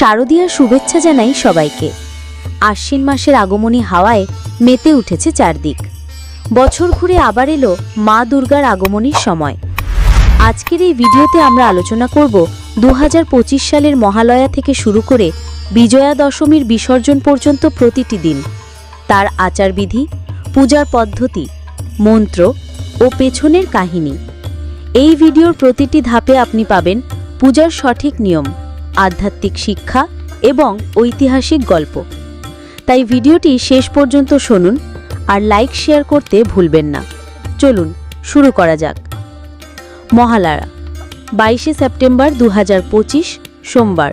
শারদীয়ার শুভেচ্ছা জানাই সবাইকে। আশ্বিন মাসের আগমনী হাওয়ায় মেতে উঠেছে চারদিক। বছর ঘুরে আবার এলো মা দুর্গার আগমনীর সময়। আজকের এই ভিডিওতে আমরা আলোচনা করব দু হাজার পঁচিশ সালের মহালয়া থেকে শুরু করে বিজয়া দশমীর বিসর্জন পর্যন্ত প্রতিটি দিন। তার আচারবিধি, পূজার পদ্ধতি, মন্ত্র ও পেছনের কাহিনী। এই ভিডিওর প্রতিটি ধাপে আপনি পাবেন পূজার সঠিক নিয়ম। আধ্যাত্মিক শিক্ষা এবং ঐতিহাসিক গল্প। তাই ভিডিওটি শেষ পর্যন্ত শুনুন আর লাইক, শেয়ার করতে ভুলবেন না। চলুন, শুরু করা যাক। মহালয়া, বাইশে সেপ্টেম্বর দু হাজার পঁচিশ, সোমবার।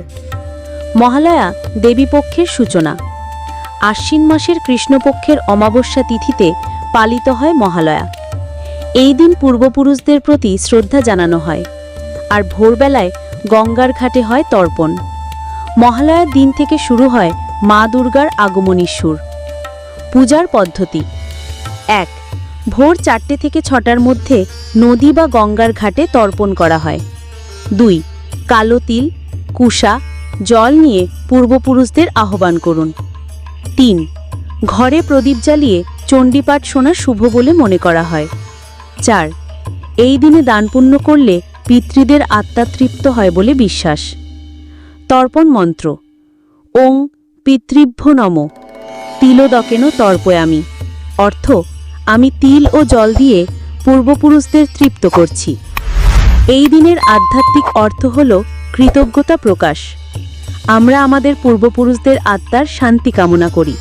মহালয়া দেবীপক্ষের সূচনা। আশ্বিন মাসের কৃষ্ণপক্ষের অমাবস্যা তিথিতে পালিত হয় মহালয়া। এই দিন পূর্বপুরুষদের প্রতি শ্রদ্ধা জানানো হয়। আর ভোরবেলায় গঙ্গার ঘাটে হয় তর্পণ। মহালয়ার দিন থেকে শুরু হয় মা দুর্গার আগমনী সুর। পূজার পদ্ধতি। এক, ভোর চারটে থেকে ছটার মধ্যে নদী বা গঙ্গার ঘাটে তর্পণ করা হয়। দুই, কালো তিল, কুষা, জল নিয়ে পূর্বপুরুষদের আহ্বান করুন। তিন, ঘরে প্রদীপ জ্বালিয়ে চণ্ডীপাঠ শোনা শুভ বলে মনে করা হয়। চার, এই দিনে দানপুণ্য করলে পিতৃদের আত্মা তৃপ্ত হয় বলে বিশ্বাস। তর্পণ মন্ত্র। ওং পিতৃভ্য নম। তিলোদকেন তর্পয়ামি। অর্থ, আমি তিল ও জল দিয়ে পূর্বপুরুষদের তৃপ্ত করছি। এই দিনের আধ্যাত্মিক অর্থ হল কৃতজ্ঞতা প্রকাশ। আমরা আমাদের পূর্বপুরুষদের আত্মার শান্তি কামনা করি।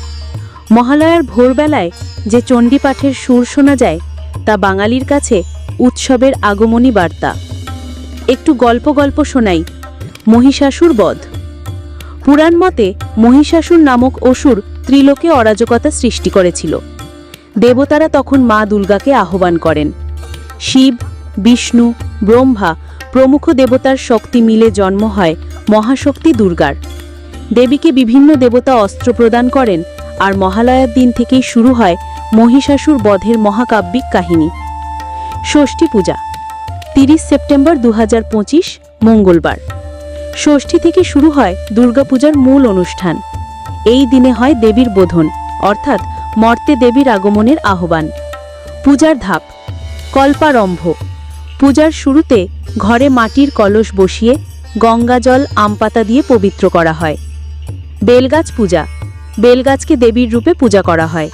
মহালয়ার ভোরবেলায় যে চণ্ডীপাঠের সুর শোনা যায়, তা বাঙালির কাছে উৎসবের আগমনী বার্তা। একটু গল্প গল্প শোনাই। মহিষাসুর বধ। পুরাণ মতে মহিষাসুর নামক অসুর ত্রিলোকে অরাজকতা সৃষ্টি করেছিল। দেবতারা তখন মা দুর্গাকে আহ্বান করেন। শিব, বিষ্ণু, ব্রহ্মা প্রমুখ দেবতার শক্তি মিলে জন্ম হয় মহাশক্তি দুর্গার। দেবীকে বিভিন্ন দেবতা অস্ত্র প্রদান করেন আর মহালয়ার দিন থেকেই শুরু হয় মহিষাসুর বধের মহাকাব্যিক কাহিনী। ষষ্ঠী পূজা। তিরিশ সেপ্টেম্বর দু হাজার পঁচিশ, মঙ্গলবার। ষষ্ঠী থেকে শুরু হয় দুর্গাপূজার মূল অনুষ্ঠান। এই দিনে হয় দেবীর বোধন, অর্থাৎ মর্তে দেবীর আগমনের আহ্বান। পূজার ধাপ, কল্পারম্ভ। পূজার শুরুতে ঘরে মাটির কলস বসিয়ে গঙ্গা গঙ্গাজল আমপাতা দিয়ে পবিত্র করা হয়। বেলগাছ পূজা, বেলগাছকে দেবীর রূপে পূজা করা হয়।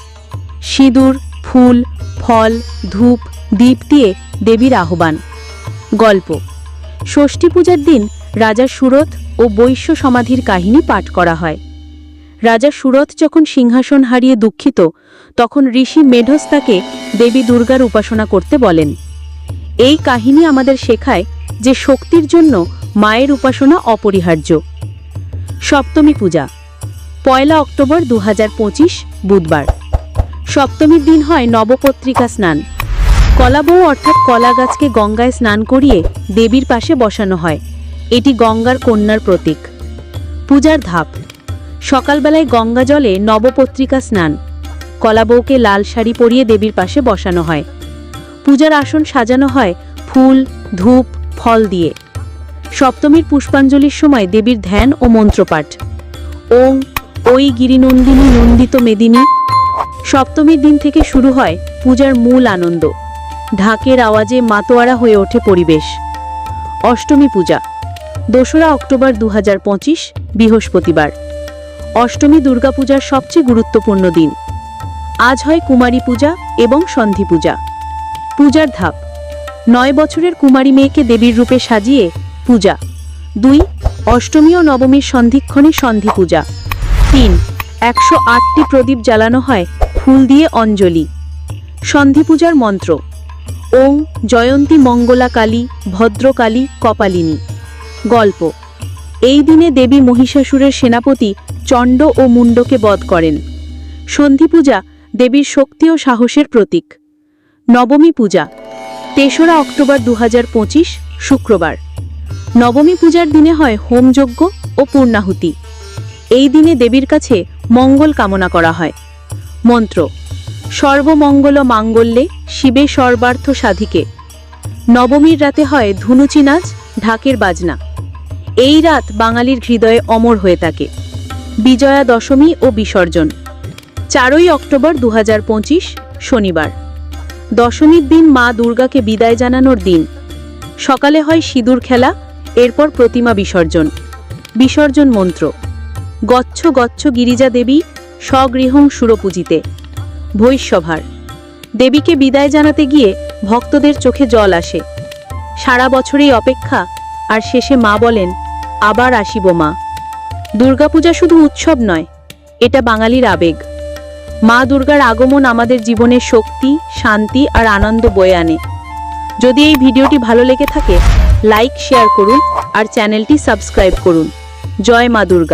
সিঁদুর, ফুল, ফল, ধূপ, দীপ দিয়ে দেবীর আহ্বান। গল্প। ষষ্ঠী পূজার দিন রাজা সুরথ ও বৈশ্য সমাধির কাহিনী পাঠ করা হয়। রাজা সুরথ যখন সিংহাসন হারিয়ে দুঃখিত, তখন ঋষি মেঢস তাকে দেবী দুর্গার উপাসনা করতে বলেন। এই কাহিনী আমাদের শেখায় যে শক্তির জন্য মায়ের উপাসনা অপরিহার্য। সপ্তমী পূজা, পয়লা অক্টোবর দু হাজার পঁচিশ বুধবার। সপ্তমীর দিন হয় নবপত্রিকা স্নান। কলাবউ অর্থাৎ কলা গাছকে গঙ্গায় স্নান করিয়ে দেবীর পাশে বসানো হয়। এটি গঙ্গার কন্যার প্রতীক। পূজার ধাপ। সকালবেলায় গঙ্গা জলে নবপত্রিকা স্নান। কলাবউকে লাল শাড়ি পরিয়ে দেবীর পাশে বসানো হয়। পূজার আসন সাজানো হয় ফুল, ধূপ, ফল দিয়ে। সপ্তমীর পুষ্পাঞ্জলির সময় দেবীর ধ্যান ও মন্ত্রপাঠ। ওং, ওই গিরিনন্দিনী নন্দিত মেদিনী। সপ্তমীর দিন থেকে শুরু হয় পূজার মূল আনন্দ। ঢাকের আওয়াজে মাতোয়ারা হয়ে ওঠে পরিবেশ। অষ্টমী পূজা, দোসরা অক্টোবর দু হাজার পঁচিশ, বৃহস্পতিবার। অষ্টমী দুর্গাপূজার সবচেয়ে গুরুত্বপূর্ণ দিন। আজ হয় কুমারী পূজা এবং সন্ধি পূজা। পূজার ধাপ, নয় বছরের কুমারী মেয়েকে দেবীর রূপে সাজিয়ে পূজা। দুই, অষ্টমী ও নবমীর সন্ধিক্ষণে সন্ধি পূজা। তিন, একশো আটটি প্রদীপ জ্বালানো হয় ফুল দিয়ে অঞ্জলি। সন্ধি পূজার মন্ত্র ওং জয়ন্তী মঙ্গলা কালী ভদ্রকালী কপালিনী। গল্প। এই দিনে দেবী মহিষাসুরের সেনাপতি চণ্ড ও মুণ্ডকে বধ করেন। সন্ধি পূজা দেবীর শক্তি ও সাহসের প্রতীক। নবমী পূজা, তেসরা অক্টোবর দু হাজার পঁচিশ, শুক্রবার। নবমী পূজার দিনে হয় হোমযজ্ঞ ও পূর্ণাহুতি। এই দিনে দেবীর কাছে মঙ্গল কামনা করা হয়। মন্ত্র সর্বমঙ্গল মাঙ্গল্যে শিবে সর্বার্থ সাধিকে। নবমীর রাতে হয় ধুনুচি নাচ, ঢাকের বাজনা। এই রাত বাঙালির হৃদয়ে অমর হয়ে থাকে। বিজয়া দশমী ও বিসর্জন। চারই অক্টোবর দু হাজার পঁচিশ, শনিবার। দশমীর দিন মা দুর্গাকে বিদায় জানানোর দিন। সকালে হয় সিঁদুর খেলা, এরপর প্রতিমা বিসর্জন। বিসর্জন মন্ত্র। গচ্ছ গচ্ছ গিরিজা দেবী স্বগৃহং সুরপূজিতে। ভৈষ্যভার। দেবীকে বিদায় জানাতে গিয়ে ভক্তদের চোখে জল আসে। সারা বছরেই অপেক্ষা, আর শেষে মা বলেন, আবার আসিব মা। দুর্গাপূজা শুধু উৎসব নয়, এটা বাঙালির আবেগ। মা দুর্গার আগমন আমাদের জীবনে শক্তি, শান্তি আর আনন্দ বয়ে আনে। যদি এই ভিডিওটি ভালো লেগে থাকে, লাইক, শেয়ার করুন আর চ্যানেলটি সাবস্ক্রাইব করুন। জয় মা দুর্গা।